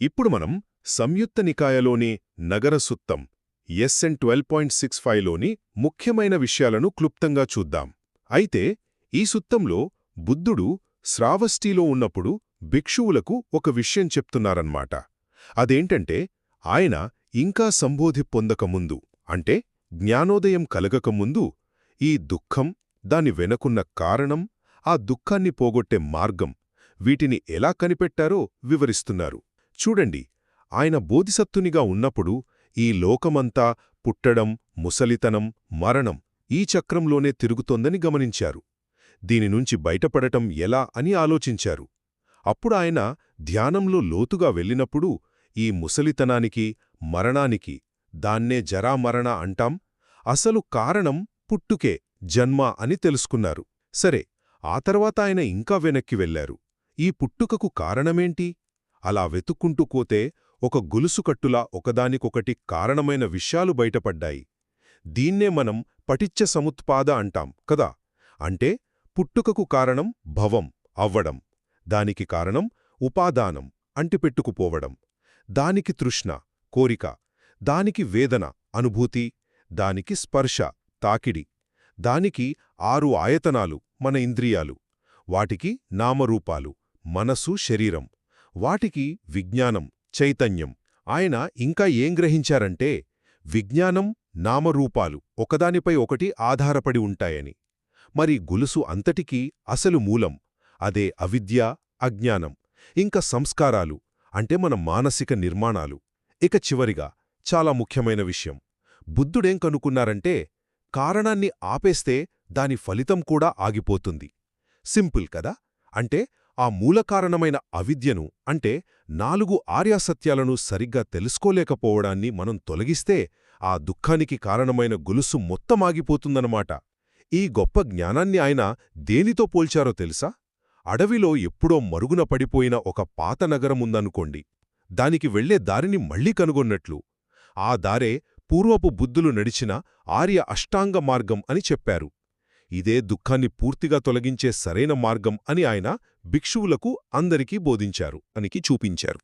ఇప్పుడు మనం సంయుక్త నికాయలోని నగర సుత్తం ఎస్ఎన్ ట్వెల్వ్ పాయింట్ సిక్స్ ఫైవ్లోని ముఖ్యమైన విషయాలను క్లుప్తంగా చూద్దాం. అయితే ఈ సుత్తంలో బుద్ధుడు శ్రావస్టీలో ఉన్నప్పుడు భిక్షువులకు ఒక విషయం చెప్తున్నారన్నమాట. అదేంటంటే ఆయన ఇంకా సంబోధి పొందకముందు అంటే జ్ఞానోదయం కలగకముందు ఈ దుఃఖం దాని వెనకున్న కారణం ఆ దుఃఖాన్ని పోగొట్టే మార్గం వీటిని ఎలా కనిపెట్టారో వివరిస్తున్నారు. చూడండి ఆయన బోధిసత్తునిగా ఉన్నప్పుడు ఈ లోకమంతా పుట్టడం ముసలితనం మరణం ఈ చక్రంలోనే తిరుగుతోందని గమనించారు. దీనినుంచి బయటపడటం ఎలా అని ఆలోచించారు. అప్పుడాయన ధ్యానంలో లోతుగా వెళ్ళినప్పుడు ఈ ముసలితనానికి మరణానికి దాన్నే జరామరణ అంటాం అసలు కారణం పుట్టుకే జన్మ అని తెలుసుకున్నారు. సరే ఆ తర్వాత ఆయన ఇంకా వెనక్కి వెళ్ళారు ఈ పుట్టుకకు కారణమేంటి? అలా వెతుక్కుంటూ పోతే ఒక గొలుసుకట్టులా ఒకదానికొకటి కారణమైన విషయాలు బయటపడ్డాయి. దీన్నే మనం పటిచ్చ సముత్పాద అంటాం కదా? అంటే పుట్టుకకు కారణం భవం అవ్వడం. దానికి కారణం ఉపాదానం అంటిపెట్టుకుపోవడం. దానికి తృష్ణ కోరిక. దానికి వేదన అనుభూతి. దానికి స్పర్శ తాకిడి. దానికి ఆరు ఆయతనాలు మన ఇంద్రియాలు. వాటికి నామరూపాలు మనసు శరీరం. వాటికి విజ్ఞానం చైతన్యం. ఆయన ఇంకా ఏం గ్రహించారంటే విజ్ఞానం నామరూపాలు ఒకదానిపై ఒకటి ఆధారపడి ఉంటాయని. మరి గులుసు అంతటికీ అసలు మూలం అదే అవిద్య అజ్ఞానం. ఇంకా సంస్కారాలు అంటే మన మానసిక నిర్మాణాలు. ఇక చివరిగా చాలా ముఖ్యమైన విషయం. బుద్ధుడేం కనుకున్నారంటే కారణాన్ని ఆపేస్తే దాని ఫలితం కూడా ఆగిపోతుంది. సింపుల్ కదా? అంటే ఆ మూలకారణమైన అవిద్యను అంటే నాలుగు ఆర్యాసత్యాలను సరిగ్గా తెలుసుకోలేకపోవడాన్ని మనం తొలగిస్తే ఆ దుఃఖానికి కారణమైన గొలుసు మొత్తమాగిపోతుందన్నమాట. ఈ గొప్ప జ్ఞానాన్ని ఆయన దేనితో పోల్చారో తెలుసా? అడవిలో ఎప్పుడో మరుగున పడిపోయిన ఒక పాత నగరముందనుకోండి. దానికి వెళ్ళే దారిని మళ్ళీ కనుగొన్నట్లు. ఆ దారే పూర్వపు బుద్ధులు నడిచిన ఆర్య అష్టాంగ మార్గం అని చెప్పారు. ఇదే దుఃఖాన్ని పూర్తిగా తొలగించే సరైన మార్గం అని ఆయన భిక్షువులకు అందరికీ బోధించారు అనికి చూపించారు.